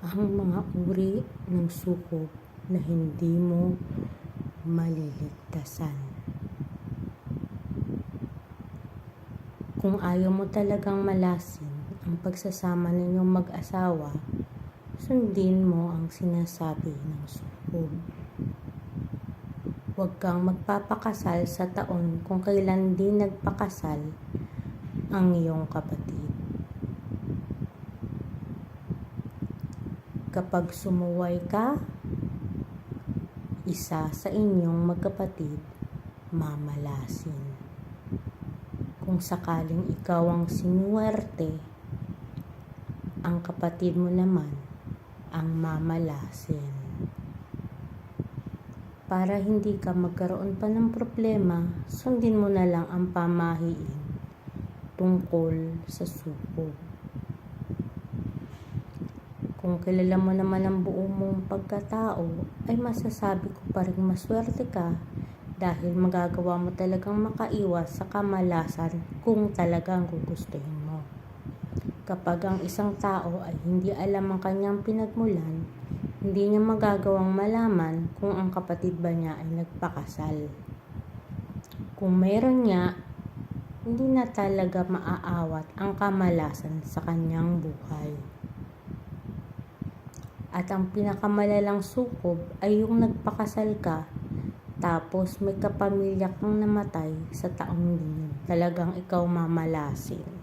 ang mga uri ng sukob na hindi mo maliligtasan. Kung ayaw mo talagang malasin ang pagsasama ninyong mag-asawa, sundin mo ang sinasabi ng sukob. Huwag kang magpapakasal sa taon kung kailan din nagpakasal ang iyong kapatid. Kapag sumuway ka, isa sa inyong magkapatid mamalasin. Kung sakaling ikaw ang sinuwerte, ang kapatid mo naman ang mamalasin. Para hindi ka magkaroon pa ng problema, sundin mo na lang ang pamahiin tungkol sa suko. Kung kilala mo naman ang buo mong pagkatao, ay masasabi ko pa rin maswerte ka dahil magagawa mo talagang makaiwas sa kamalasan kung talagang gugustuhin mo. Kapag ang isang tao ay hindi alam ang kanyang pinagmulan, hindi niya magagawang malaman kung ang kapatid ba niya ay nagpakasal. Kung mayroon niya, hindi na talaga maaawat ang kamalasan sa kanyang buhay. At ang pinakamalalang sukob ay yung nagpakasal ka tapos may kapamilya kang namatay sa taong din. Talagang ikaw mamalasin.